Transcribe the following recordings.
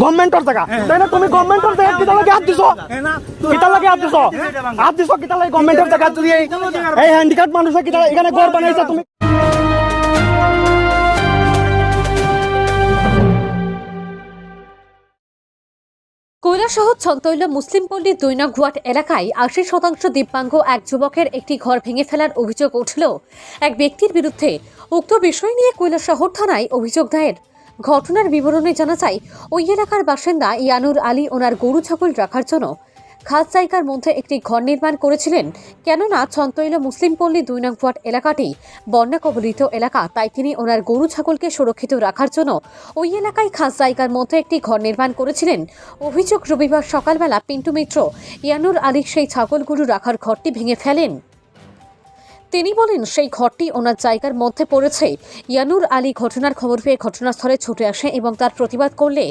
গভর্নমেন্টর জায়গা। তাই না? তুমি গভর্নমেন্টর জায়গা কিতা লাগে হাত দিছো? কিতা লাগে হাত দিছো? হাত দিছো কিতা লাগে গভর্নমেন্টর জায়গা যদি এই এই হ্যান্ডিক্যাপ মানুষে কিতা এখানে ঘর বানাইছে তুমি। কৈলাসহর ছন্তৈল মুসলিমপল্লী দৈনাগুয়াট এলাকায় আশি শতাংশ দিব্যাঙ্গ এক যুবকের একটি ঘর ভেঙে ফেলার অভিযোগ উঠল। এক ব্যক্তির বিরুদ্ধে উক্ত বিষয় নিয়ে কৈলাসহর থানায় অভিযোগ দায়ের। ঘটনার বিবরণে জানা যায়, ওই এলাকার বাসিন্দা ইয়ানুর আলী ওনার গরু ছাগল রাখার জন্য খাস জায়গার মধ্যে একটি ঘর নির্মাণ করেছিলেন। কেননা ছন্তৈল মুসলিমপল্লী দুই নং এলাকাটি বন্যা কবলিত এলাকা, তাই তিনি ওনার গরু ছাগলকে সুরক্ষিত রাখার জন্য ওই এলাকায় খাস জায়গার মধ্যে একটি ঘর নির্মাণ করেছিলেন। অভিযোগ রবিবার সকালবেলা পিন্টু মিত্র, ইয়ানুর আলী সেই ছাগলগুলো রাখার ঘরটি ভেঙে ফেলেন। তিনি বলেন, সেই ঘরটি ওনার জায়গার মধ্যে পড়েছে। ইয়ানুর আলী ঘটনার খবর পেয়ে ঘটনাস্থলে ছুটে আসে এবং তার প্রতিবাদ করলে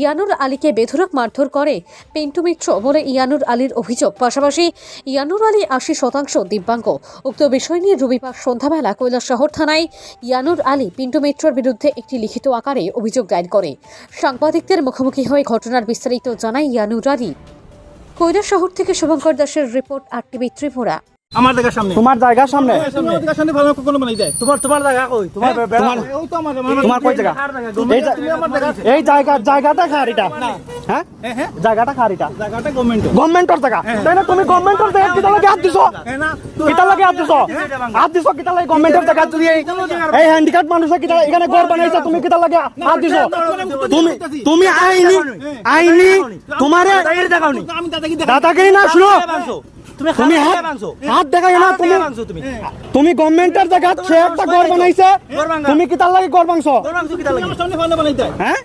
ইয়ানুর আলীকে বেধরক মারধর করে পিন্টু মিত্র বলে ইয়ানুর আলীর অভিযোগ। পাশাপাশি ইয়ানুর আলী আশি শতাংশ দিব্যাঙ্গ। উক্ত বিষয় নিয়ে রবিবার সন্ধ্যাবেলা কৈলাসহর থানায় ইয়ানুর আলী পিন্টু মিত্রর বিরুদ্ধে একটি লিখিত আকারে অভিযোগ দায়ের করে। সাংবাদিকদের মুখোমুখি হয়ে ঘটনার বিস্তারিত জানায় ইয়ানুর আলী। কৈলাসহর থেকে শুভঙ্কর দাসের রিপোর্ট আর টিভি ত্রিপুরা। আমার সামনে তোমার জায়গার সামনে তোমার দেখার সামনে ভালো কোনো বানাই দেয় তোমার তোমার জায়গা কই তোমার হ্যাঁ, তোমার ওই তো আমার তোমার কই জায়গা এই জায়গা জায়গাটা খারিটা হ্যাঁ হ্যাঁ হ্যাঁ জায়গাটা খারিটা জায়গাটা গভর্নমেন্ট গভর্নমেন্টর জায়গা তাই না তুমি গভর্নমেন্টর জায়গা কিতা লাগে হাত দিছো হ্যাঁ লাগে হাত দিছো হাত দিছো কিতা লাগে গভর্নমেন্টর জায়গা যদি এই এই হ্যান্ডিক্যাপ মানুষে কিতা এখানে ঘর বানাইছে তুমি লাগে হাত দিছো তুমি তুমি আইনি আইনি তোমারে আমি দাদাকে দেখা দাদাগিরি না শুনো তুমি হাত দেখাই না তুমি তুমি। গভর্নমেন্টের জায়গা সে একটা ঘর বানাইছে। তুমি কি তার লাগে গড় ভালো হ্যাঁ?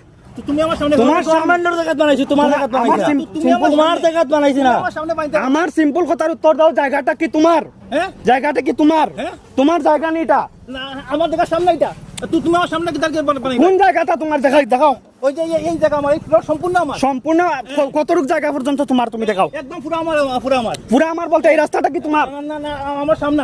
আমার সিম্পল কথার উত্তর দাও জায়গাটা কি তোমার? হ্যাঁ জায়গাটা কি তোমার? হ্যাঁ? তোমার জায়গা নেই এটা। আমার দেখার সামনে এটা। তুমি আমার সামনে কি দাঁড়িয়ে বানাই কোন জায়গাটা তোমার দেখাই দেখাও। ওই যে এই- এই জায়গা আমার এই ফ্লোর সম্পূর্ণ আমার। সম্পূর্ণ কতটুক জায়গা পর্যন্ত তোমার তুমি দেখাও? একদম পুরো আমার পুরো আমার। পুরা আমার বলতে এই রাস্তাটা কি তোমার? না না আমার সামনে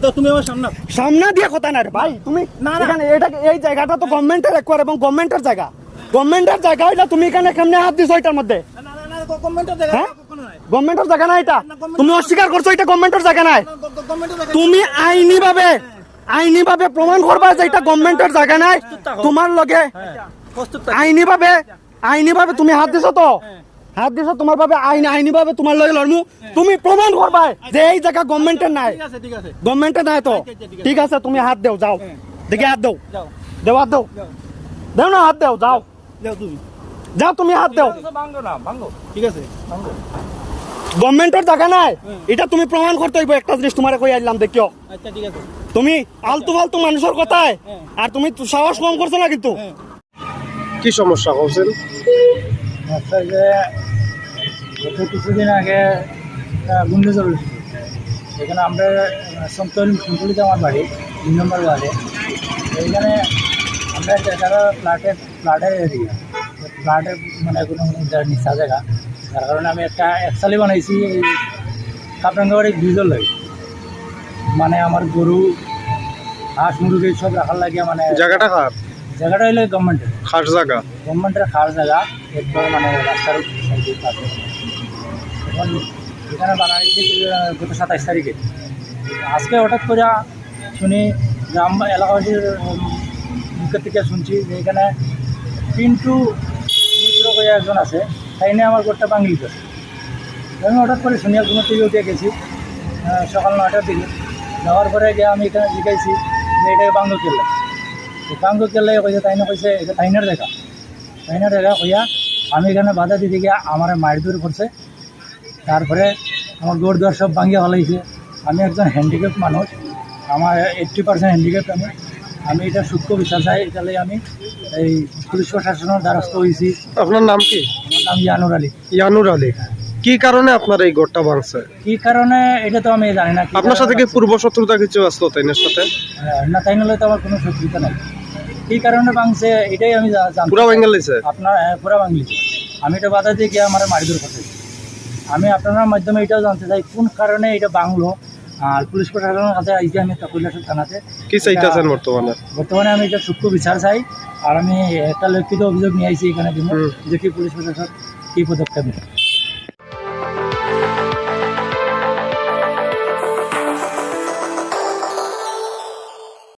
তো তুমি আমার সামনে সামনে দিয়ে কথা না রে ভাই তুমি না, না। এটা এই জায়গাটা তো গভর্নমেন্টের একবার এবং গভর্নমেন্টের জায়গা। গভর্নমেন্টের জায়গা এটা তুমি এখানে কেমনে হাত দিছো এটার মধ্যে? না না না গভর্নমেন্টের জায়গা হ্যাঁ? নাই। গভর্নমেন্টের জায়গা না এটা তুমি অস্বীকার করছ এটা গভর্নমেন্টের জায়গা নাই? তুমি আইনি ভাবে আইনি ভাবে প্রমাণ করবা যে এটা গভর্নমেন্টের জায়গা নাই। তোমার লগে প্রস্তুত আইনি ভাবে আইনি ভাবে তুমি হাত দিছো তো? হাত দিছো তোমার ভাবে আইন আইনি ভাবে তোমার লগে লড়মু। তুমি প্রমাণ করবা যে এই জায়গা গভর্নমেন্টের নাই। ঠিক আছে ঠিক আছে। গভর্নমেন্টের নাই তো? ঠিক আছে, ঠিক আছে। তুমি হাত দেও যাও। দেখি হাত দেও। যাও। দেও হাত দেও। দেও না হাত দেও যাও। যাও তুমি। যাও তুমি হাত দেও। ভাঙো না ভাঙো ঠিক আছে। গভর্নমেন্টের জায়গা নাই। এটা তুমি প্রমাণ করতে হইব একটা জিনিস তোমারে কই আইলাম দেখিও। আচ্ছা ঠিক আছে। তুমি আলতু ফালতু মানুষের কথায়। আর তুমি তো সাহস কম করছ না কিন্তু। কি সমস্যা বলছেন আচ্ছা যে গত কিছুদিন আগে ঘূর্ণিঝড় এখানে আমরা সন্তল সন্তলিতে আমার বাড়ি দুই নম্বর ওয়ার্ডে। এইখানে আমরা যারা ফ্ল্যাটের ফ্ল্যাটের এরিয়া ফ্ল্যাটের মানে কোনো নিচা জায়গা তার কারণে আমি একটা একসালি বানাইছি এই কাপরাঙ্গাবাড়ি ব্রিজের লাগে মানে আমার গরু হাঁস মুরগি সব রাখার লাগে মানে জায়গাটা খার জায়গাটা হইলে গভর্নমেন্টের খাস জায়গা গভর্নমেন্টের খাওয়ার জায়গা একবার মানে রাস্তার এখন এখানে বানাইছি গত সাতাইশ তারিখে আজকে হঠাৎ করে শুনি গ্রাম এলাকাবাসীর মুখের থেকে শুনছি যে এখানে পিন্টু মিত্র করে একজন আছে, তাই নিয়ে আমার গোটটা বাঙালি আছে আমি হঠাৎ করে শুনি ঘুমের থেকে উঠে গেছি সকাল নয়টার দিকে। যাওয়ার পরে গিয়ে আমি এখানে জিজ্ঞাসি যে এটাকে বাংলো কেল্লা বাংলো কেল্লা কইছে, তাই না কইছে, এটা তাইনার দেখা। তাইনার দেখা কইয়া আমি এখানে বাধা দিতে গিয়ে আমার মায়ের দূর করছে তারপরে আমার গোড় দোয়ার সব ভাঙিয়ে ফেলাইছে। আমি একজন হ্যান্ডিক্যাপ মানুষ, আমার এইট্টি পার্সেন্ট হ্যান্ডিক্যাপ আমি। আমি এটা সূক্ষ্ম বিচার চাই এটালে আমি এই পুলিশ প্রশাসনের দ্বারস্থ হয়েছি আপনার নাম কি? আমার নাম ইয়ানুর আলী। ইয়ানুর আলী। কি কারণে আপনার এই ঘরটা ভাঙছে? কী কারণে এটা তো আমি জানি না আপনার সাথে কি পূর্ব শত্রুতা কিছু আসলো তাইনের সাথে? হ্যাঁ, না তাই নাহলে তো আমার কোনো শত্রুতা নাই। কী কারণে ভাঙছে এটাই আমি জা- জানতে পুরা চাই। আপনার পুরা বাংলি আমি এটা বাধা দিয়ে গিয়ে আমার মারিদুর করতে আমি আপনার মাধ্যমে এটাও জানতে চাই কোন কারণে এটা বাংলো আর পুলিশ প্রশাসনের কাছে আইছি আমি কৈলাসের থানাতে। কি চাইতেছেন বর্তমানে? বর্তমানে আমি এটা সূক্ষ্ম বিচার চাই আর আমি একটা লক্ষিত অভিযোগ নিয়ে আইছি এখানে যে কি দেখি পুলিশ প্রশাসন কি পদক্ষেপ নেয়।